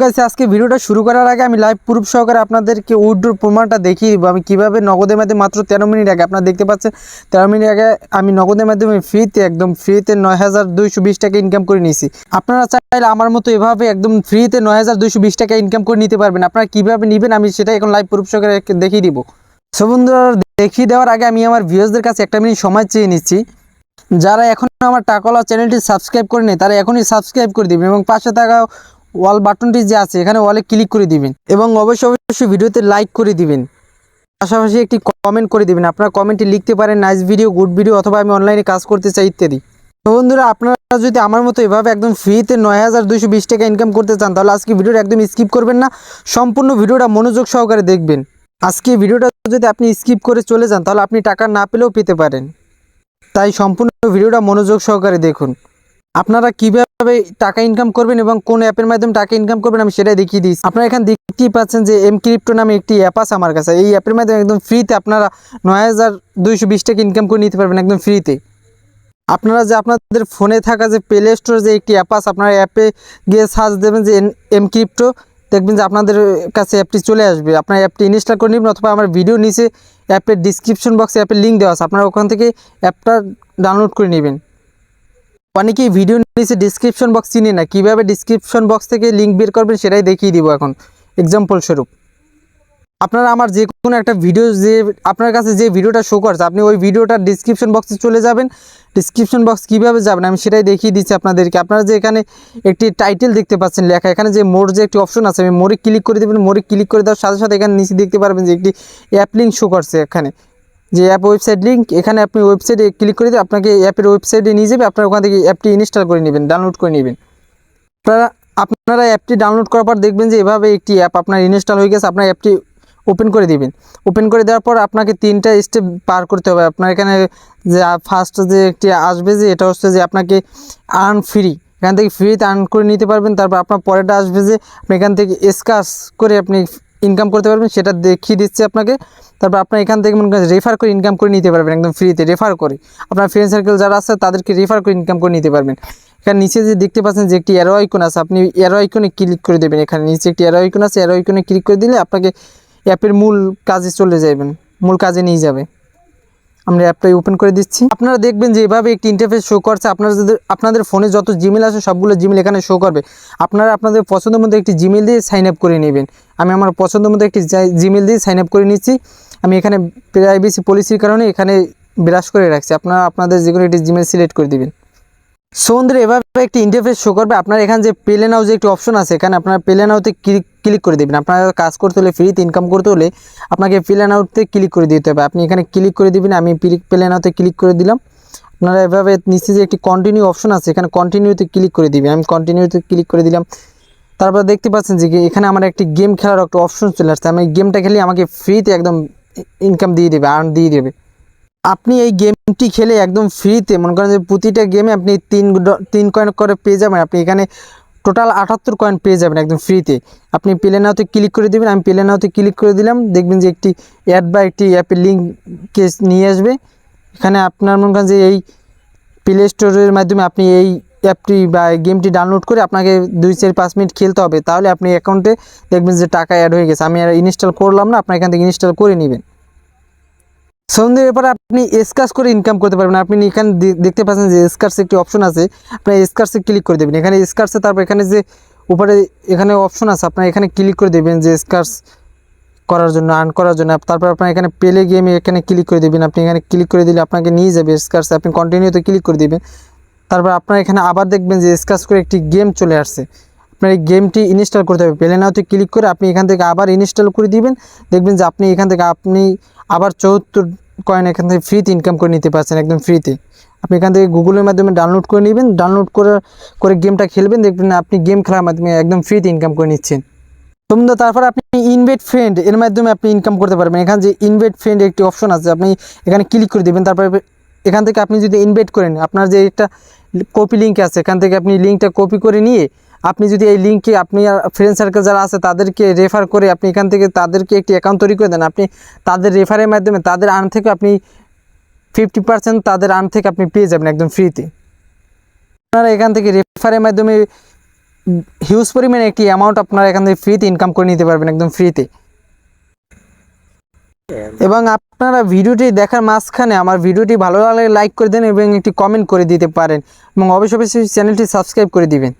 গাইছে আজকে ভিডিওটা শুরু করার আগে আমি লাইভ প্রুফ সহকারে আপনাদেরকে উইড্রোর প্রমাণটা দেখিয়ে দিব। আমি কীভাবে নগদের মাধ্যমে মাত্র তেরো মিনিট আগে, আপনারা দেখতে পাচ্ছেন, তেরো মিনিট আগে আমি নগদের মাধ্যমে ফ্রিতে একদম ফ্রিতে নয় হাজার দুইশো বিশ টাকা ইনকাম করে নিয়েছি। আপনারা চাইলে আমার মতো এভাবে একদম ফ্রিতে নয় হাজার দুইশো বিশ টাকা ইনকাম করে নিতে পারবেন। আপনারা কীভাবে নেবেন আমি সেটা এখন লাইভ প্রুফ সহকারে দেখিয়ে দিব। সো বন্ধুরা, দেখিয়ে দেওয়ার আগে আমি আমার ভিউজদের কাছে একটা মিনিট সময় চেয়ে নিচ্ছি। যারা এখনও আমার টাকলা চ্যানেলটি সাবস্ক্রাইব করে নেই তারা এখনই সাবস্ক্রাইব করে দিবেন এবং পাশে থাকা ওয়াল বাটনটি যে আছে, এখানে ওয়ালে ক্লিক করে দিবেন এবং অবশ্যই অবশ্যই ভিডিওতে লাইক করে দিবেন। পাশাপাশি একটি কমেন্ট করে দিবেন, আপনারা কমেন্টে লিখতে পারেন, নাইস ভিডিও, গুড ভিডিও অথবা আমি অনলাইনে কাজ করতে চাই, ইত্যাদি। তো বন্ধুরা, আপনারা যদি আমার মতো এভাবে একদম ফ্রিতে নয় হাজার দুশো বিশ টাকা ইনকাম করতে চান, তাহলে আজকে ভিডিওটা একদম স্কিপ করবেন না, সম্পূর্ণ ভিডিওটা মনোযোগ সহকারে দেখবেন। আজকে ভিডিওটা যদি আপনি স্কিপ করে চলে যান, তাহলে আপনি টাকা না পেলেও পেতে পারেন। তাই সম্পূর্ণ ভিডিওটা মনোযোগ সহকারে দেখুন। আপনারা কীভাবে টাকা ইনকাম করবেন এবং কোন অ্যাপের মাধ্যমে টাকা ইনকাম করবেন আমি সেটাই দেখিয়ে দিচ্ছি আপনারা এখানে দেখতেই পাচ্ছেন যে এম ক্রিপ্টো নামে একটি অ্যাপ আছে আমার কাছে। এই অ্যাপের মাধ্যমে একদম ফ্রিতে আপনারা নয় হাজার দুইশো বিশ টাকা ইনকাম করে নিতে পারবেন একদম ফ্রিতে আপনারা যে আপনাদের ফোনে থাকা যে প্লে স্টোর যে একটি অ্যাপ আছে, আপনারা অ্যাপে গিয়ে সার্চ দেবেন যে এম ক্রিপ্টো দেখবেন যে আপনাদের কাছে অ্যাপটি চলে আসবে। আপনার অ্যাপটি ইনস্টল করে নেবেন অথবা আমার ভিডিও নিচে অ্যাপের ডিসক্রিপশন বক্সে অ্যাপের লিঙ্ক দেওয়া আছে। আপনারা ওখান থেকে অ্যাপটা ডাউনলোড করে নেবেন। অনেকেই ভিডিও নিচে ডিসক্রিপশন বক্স চিনি না? কীভাবে ডিসক্রিপশন বক্স থেকে লিঙ্ক বের করবেন সেটাই দেখিয়ে দিব এখন। এক্সাম্পল স্বরূপ। আপনারা আমার যে কোনো একটা ভিডিও যে, আপনার কাছে যে ভিডিওটা শো করছে, আপনি ওই ভিডিওটা ডিসক্রিপশন বক্সে চলে যাবেন। ডিসক্রিপশন বক্স কীভাবে যাবেন, আমি সেটাই দেখিয়ে দিচ্ছি আপনাদেরকে। আপনারা যে এখানে একটি টাইটেল দেখতে পাচ্ছেন লেখা, এখানে যে মোর যে একটি অপশন আছে, আমি মোরে ক্লিক করে দেবেন, মোরে ক্লিক করে দেওয়ার সাথে সাথে এখানে নিচে দেখতে পারবেন যে একটি অ্যাপ লিঙ্ক শো করছে এখানে। যে অ্যাপ ওয়েবসাইট লিঙ্ক এখানে আপনি ওয়েবসাইটে ক্লিক করে দিয়ে আপনাকে অ্যাপের ওয়েবসাইটে নিয়ে যাবে, আপনার ওখান থেকে অ্যাপটি ইনস্টল করে নেবেন ডাউনলোড করে নেবেন। আপনারা আপনারা অ্যাপটি ডাউনলোড করার পর দেখবেন যে এভাবে একটি অ্যাপ আপনার ইনস্টল হয়ে গেছে, আপনার অ্যাপটি ওপেন করে দিবেন। ওপেন করে দেওয়ার পর আপনাকে তিনটা স্টেপ পার করতে হবে। আপনার এখানে যে ফার্স্ট যে একটি আসবে যে, এটা হচ্ছে যে আপনাকে আর্ন ফ্রি এখান থেকে ফ্রিতে আর্ন করে নিতে পারবেন। তারপর আপনার পরেরটা আসবে যে, আপনি এখান থেকে স্কাস করে আপনি ইনকাম করতে পারবেন, সেটা দেখিয়ে দিচ্ছে আপনাকে। তারপর আপনার এখান থেকে মনে করেন রেফার করে ইনকাম করে নিতে পারবেন, একদম ফ্রিতে রেফার করে। আপনার ফ্রেন্ড সার্কেল যারা আছে, তাদেরকে রেফার করে ইনকাম করে নিতে পারবেন। এখানে নিচে যে দেখতে পাচ্ছেন যে একটি অ্যারো আইকন আছে, আপনি অ্যারো আইকনে ক্লিক করে দেবেন এখানে। নিচে একটি অ্যারো আইকন আছে অ্যারো আইকনে ক্লিক করে দিলে আপনাকে অ্যাপের মূল কাজে চলে যাবেন, মূল কাজে নিয়ে যাবে। আমরা অ্যাপটাই ওপেন করে দিচ্ছি। আপনারা দেখবেন যে এভাবে একটি ইন্টারফেস শো করছে। আপনারা যদি, আপনাদের ফোনে যত জিমেল আছে, সবগুলো জিমেল এখানে শো করবে। আপনারা আপনাদের পছন্দ মতো একটি জিমেল দিয়ে সাইন আপ করে নেবেন। আমি আমার পছন্দ মতো একটি জিমেল দিয়ে সাইন আপ করে নিচ্ছি। আমি এখানে প্রাইভেসি পলিসির কারণে এখানে ব্রাশ করে রাখছি। আপনারা, আপনাদের যে কোনো একটি জিমেল সিলেক্ট করে দিবেন। সন্ধ্যে এভাবে একটি ইন্টারফেস শো করবে। আপনার এখানে যে পেলে নাও যে একটি অপশন আছে, এখানে আপনার পেলে নাওতে ক্লিক ক্লিক করে দেবেন। আপনার কাজ করতে হলে ফ্রিতে ইনকাম করতে হলে আপনাকে পেলে নাওতে ক্লিক করে দিতে হবে। আপনি এখানে ক্লিক করে দিবেন, আমি পেলে নাওতে ক্লিক করে দিলাম। আপনারা এভাবে নিচে যে একটি কন্টিনিউ অপশন আছে, এখানে কন্টিনিউতে ক্লিক করে দিবেন। আমি কন্টিনিউতে ক্লিক করে দিলাম। তারপর দেখতে পাচ্ছেন যে এখানে আমার একটি গেম খেলার একটা অপশন চলে আসছে। আমি গেমটা খেলে, আমাকে ফ্রিতে একদম ইনকাম দিয়ে দেবে আর্ন দিয়ে দেবে। আপনি এই গেমটি খেলে একদম ফ্রিতে মনে করেন যে প্রতিটা গেমে আপনি তিন তিন কয়েন করে পেয়ে যাবেন, আপনি এখানে টোটাল আটাত্তর কয়েন পেয়ে যাবেন একদম ফ্রিতে আপনি প্লে নাওতে ক্লিক করে দেবেন, আমি প্লে নাওতে ক্লিক করে দিলাম, দেখবেন যে একটি অ্যাড বা একটি অ্যাপের লিঙ্ককে নিয়ে আসবে। এখানে আপনার মনে করেন যে এই প্লে স্টোরের মাধ্যমে আপনি এই অ্যাপটি বা গেমটি ডাউনলোড করে আপনাকে দুই চার পাঁচ মিনিট খেলতে হবে, তাহলে আপনি অ্যাকাউন্টে দেখবেন যে টাকা অ্যাড হয়ে গেছে। আমি আর ইনস্টল করলাম না, আপনার এখান থেকে ইনস্টল করে নেবেন। সন্ধ্যের এরপরে আপনি স্কার্স করে ইনকাম করতে পারবেন। আপনি এখানে দেখতে পাচ্ছেন যে স্কার্স একটি অপশন আছে আপনি স্কার্সে ক্লিক করে দেবেন। এখানে স্কার্সে তারপর এখানে যে উপরে এখানে অপশন আছে, আপনার এখানে ক্লিক করে দেবেন যে স্কার্স করার জন্য আর্ন করার জন্য। তারপর আপনার এখানে পেলে গেমে এখানে ক্লিক করে দেবেন। আপনি এখানে ক্লিক করে দিলে আপনাকে নিয়ে যাবে স্কার্স আপনি কন্টিনিউতে ক্লিক করে দিবেন। তারপর আপনার এখানে আবার দেখবেন যে স্কার্স করে একটি গেম চলে আসছে। আপনার এই গেমটি ইনস্টল করতে হবে। প্লে নাওতে ক্লিক করে আপনি এখান থেকে আবার ইনস্টল করে দিবেন। দেখবেন যে আপনি এখান থেকে আপনি আবার চৌহত্তর কয়েন এখান থেকে ফ্রিতে ইনকাম করে নিতে পারছেন একদম ফ্রিতে আপনি এখান থেকে গুগলের মাধ্যমে ডাউনলোড করে নেবেন। ডাউনলোড করে করে গেমটা খেলবেন। দেখবেন আপনি গেম খেলার মাধ্যমে একদম ফ্রিতে ইনকাম করে নিচ্ছেন। তো বন্ধু, তারপর আপনি ইনভেট ফ্রেন্ড এর মাধ্যমে আপনি ইনকাম করতে পারবেন। এখানে যে ইনভেট ফ্রেন্ড একটি অপশন আছে, আপনি এখানে ক্লিক করে দেবেন। তারপরে এখান থেকে আপনি যদি ইনভেট করেন, আপনার যে একটা কপি লিঙ্ক আছে। এখান থেকে আপনি লিঙ্কটা কপি করে নিয়ে আপনি যদি এই লিঙ্কে আপনি ফ্রেন্ড সার্কেল যারা আছে, তাদেরকে রেফার করে আপনি এখান থেকে তাদেরকে একটি অ্যাকাউন্ট তৈরি করে দেন। আপনি তাদের রেফারের মাধ্যমে তাদের আর্ন থেকে আপনি ফিফটি পার্সেন্ট তাদের আর্ন থেকে আপনি পেয়ে যাবেন একদম ফ্রিতে আপনারা এখান থেকে রেফারের মাধ্যমে হিউজ পরিমাণে একটি অ্যামাউন্ট আপনারা এখান থেকে ফ্রিতে ইনকাম করে নিতে পারবেন একদম ফ্রিতে এবং আপনারা ভিডিওটি দেখার মাঝখানে আমার ভিডিওটি ভালো লাগলে লাইক করে দেন এবং একটি কমেন্ট করে দিতে পারেন এবং অবশ্যই অবশ্যই চ্যানেলটি সাবস্ক্রাইব করে দিবেন।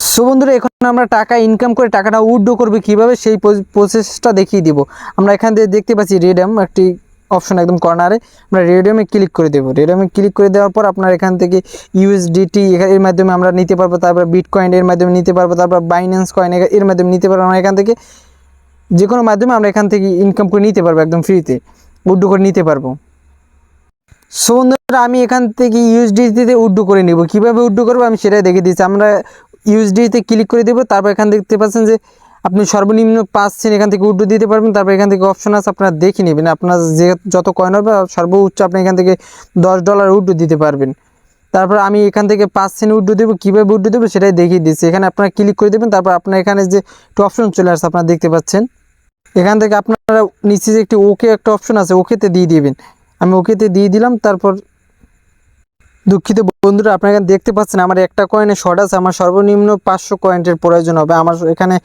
সো বন্ধুরা, এখন আমরা টাকা ইনকাম করে টাকাটা উইথড্র করবে কীভাবে সেই প্রসেসটা দেখিয়ে দিব। আমরা এখান থেকে দেখতে পাচ্ছি রেডাম একটি অপশন একদম কর্নারে আমরা রেডিয়ামে ক্লিক করে দেবো। রেডিয়ামে ক্লিক করে দেওয়ার পর আপনার এখান থেকে ইউএসডিটি এর মাধ্যমে আমরা নিতে পারব। তারপর বিট কয়েন এর মাধ্যমে নিতে পারব। তারপর বাইন্যান্স কয়েন এর মাধ্যমে নিতে পারব। আমরা এখান থেকে যে কোনো মাধ্যমে আমরা এখান থেকে ইনকাম করে নিতে পারব, একদম ফ্রিতে উড্ডু করে নিতে পারব। সো বন্ধুরা, আমি এখান থেকে ইউএসডিতে উড্ডু করে নিব। কীভাবে উড্ডু করব আমি সেটাই দেখে দিচ্ছি। আমরা ইউএসডিতে ক্লিক করে দেবো, তারপর এখান দেখতে পাচ্ছেন যে আপনি সর্বনিম্ন পাঁচ সেন এখান থেকে উড্ডু দিতে পারবেন। তারপর এখান থেকে অপশন আছে, আপনারা দেখে নেবেন। আপনার যে যত কয়েন হবে, সর্বোচ্চ আপনি এখান থেকে দশ ডলার উড্ডু দিতে পারবেন। তারপর আমি এখান থেকে পাঁচ সেন্ট উড্ডু দেবো, কীভাবে উড্ডু দেবো সেটাই দেখিয়ে দিচ্ছি। এখানে আপনারা ক্লিক করে দেবেন, তারপর আপনার এখানে যে একটু অপশন চলে আসছে, আপনারা দেখতে পাচ্ছেন। এখান থেকে আপনারা নিচে যে একটি ওকে একটা অপশন আছে ওকেতে দিয়ে দিবেন। আমি ওকেতে দিয়ে দিলাম, তারপর দুঃখিত বন্ধুরা, আপনারা এখানে দেখতে পাচ্ছেন আমার একটা কয়েনে শর্ট আছে, আমার সর্বনিম্ন পাঁচশো কয়েন্টের প্রয়োজন হবে। আমার এখানে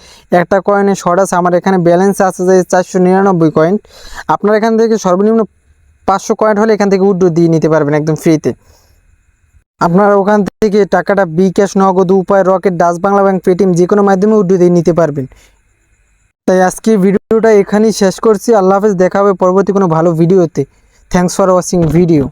একটা কয়েনে শর্ট আছে, আমার এখানে ব্যালেন্স আছে যে চারশো নিরানব্বই কয়েন আপনার এখান থেকে সর্বনিম্ন পাঁচশো কয়েন হলে এখান থেকে উড্ডো দিয়ে নিতে পারবেন একদম ফ্রিতে আপনারা ওখান থেকে টাকাটা bKash, Nagad, Upay, rocket, Dutch Bangla bank, Paytm যে কোনো মাধ্যমে উঠিয়ে নিতে পারবেন। তাই আজকে ভিডিওটা এখানেই শেষ করছি। আল্লাহ হাফেজ, দেখা হবে পরবর্তী কোনো ভালো ভিডিওতে। Thanks for watching video